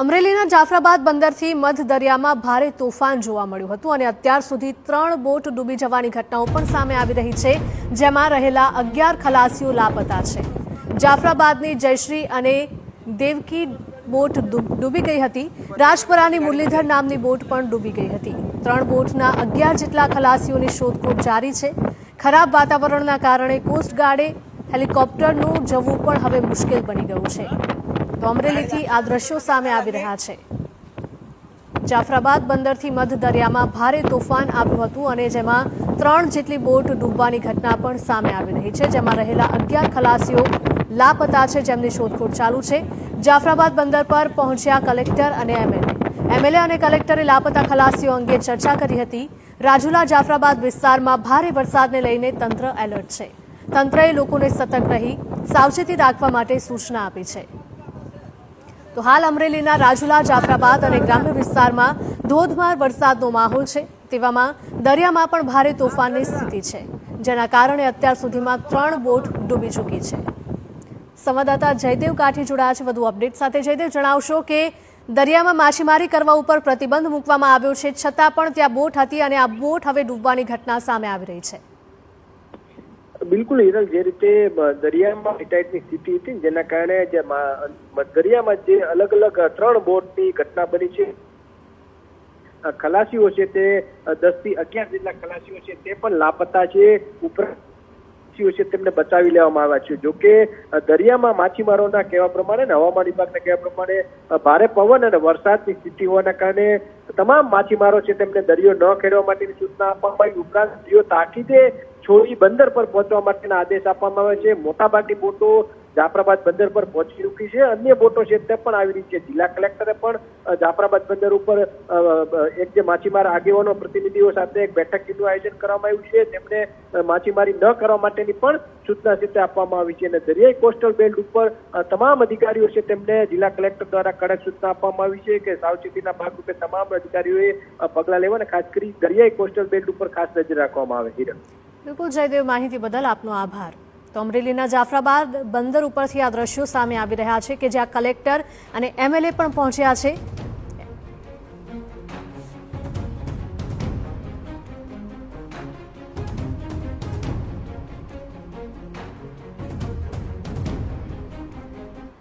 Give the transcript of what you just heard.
અમરેલીના જાફરાબાદ બંદરથી મધ દરિયામાં ભારે તોફાન જોવા મળ્યું હતું અને અત્યાર સુધી ત્રણ બોટ ડૂબી જવાની ઘટનાઓ પણ સામે આવી રહી છે, જેમાં રહેલા અગિયાર ખલાસીઓ લાપતા છે. જાફરાબાદની જયશ્રી અને દેવકી બોટ ડૂબી ગઈ હતી. રાજપરાની મુરલીધર નામની બોટ પણ ડૂબી ગઈ હતી. ત્રણ બોટના અગિયાર જેટલા ખલાસીઓની શોધખોળ જારી છે. ખરાબ વાતાવરણના કારણે કોસ્ટગાર્ડે હેલિકોપ્ટરનું જવું પણ હવે મુશ્કેલ બની ગયું છે. તો અમરેલીથી આ દ્રશ્યો સામે આવી રહ્યા છે. જાફરાબાદ બંદરથી મધ દરિયામાં ભારે તોફાન આવ્યું હતું અને જેમાં ત્રણ જેટલી બોટ ડૂબવાની ઘટના પણ સામે આવી રહી છે. જેમાં રહેલા અગિયાર ખલાસીઓ લાપતા છે. જેમની શોધખોળ ચાલુ છે. જાફરાબાદ બંદર પર પહોંચ્યા કલેક્ટર અને એમએલએ. એમએલએ અને કલેક્ટરે લાપતા ખલાસીઓ અંગે ચર્ચા કરી હતી. રાજુલા જાફરાબાદ વિસ્તારમાં ભારે વરસાદને લઈને તંત્ર એલર્ટ છે. તંત્રએ લોકોને સતર્ક રહી સાવચેતી રાખવા માટે સૂચના આપી છે. તો હાલ અમરેલીના રાજુલા, જાફરાબાદ અને ગ્રામ્ય વિસ્તારમાં ધોધમાર વરસાદનો માહોલ છે. તેવામાં દરિયામાં પણ ભારે તોફાનની સ્થિતિ છે, જેના કારણે અત્યાર સુધીમાં ત્રણ બોટ ડૂબી ચૂકી છે. સંવાદદાતા જયદેવ કાઠી જોડાયા છે. વધુ અપડેટ સાથે જયદેવ જણાવશો કે દરિયામાં માછીમારી કરવા ઉપર પ્રતિબંધ મૂકવામાં આવ્યો છે, છતાં પણ ત્યાં બોટ હતી અને આ બોટ હવે ડૂબવાની ઘટના સામે આવી રહી છે. બિલકુલ હિરલ, જે રીતે દરિયામાં હિટાઇટની સ્થિતિ હતી જેના કારણે જે દરિયામાં જે અલગ અલગ ત્રણ બોટની ઘટના બની છે. ખલાસીઓ છે તે દસથી અગિયાર જેટલા ખલાસીઓ છે તે પણ લાપતા છે. ઉપરાંત છે તેમને બચાવી લેવામાં આવ્યા છે. જો કે દરિયામાં માછીમારોના કહેવા પ્રમાણે અને હવામાન વિભાગના કહેવા પ્રમાણે ભારે પવન અને વરસાદની સ્થિતિ હોવાના કારણે તમામ માછીમારો છે તેમને દરિયો ન ખેડવા માટેની સૂચના આપવામાં આવી. ઉપરાંત દરિયો તાકીદે છોડી બંદર પર પહોંચવા માટેના આદેશ આપવામાં આવે છે. મોટાભાગની બોટો જાફરાબાદ બંદર પર પહોંચી ચૂકી છે. અન્ય બોટો છે તે પણ આવી રહી છે. જિલ્લા કલેક્ટરે પણ જાફરાબાદ બંદર ઉપર એક જે માછીમાર આગેવાનો પ્રતિનિધિઓ સાથે એક બેઠકનું આયોજન કરવામાં આવ્યું છે. તેમને માછીમારી ન કરવા માટેની પણ સૂચના છે આપવામાં આવી છે. અને દરિયાઈ કોસ્ટલ બેલ્ટ ઉપર તમામ અધિકારીઓ છે તેમને જિલ્લા કલેક્ટર દ્વારા કડક સૂચના આપવામાં આવી છે કે સાવચેતીના ભાગરૂપે તમામ અધિકારીઓએ પગલાં લેવા અને ખાસ કરી દરિયાઈ કોસ્ટલ બેલ્ટ ઉપર ખાસ નજર રાખવામાં આવે. હિરણ બિલકુલ જયદેવ, માહિતી બદલ આપનો આભાર. તો અમરેલીના જાફરાબાદ બંદર ઉપરથી આ દ્રશ્યો સામે આવી રહ્યા છે કે જ્યાં કલેક્ટર અને એમએલએ પણ પહોંચ્યા છે.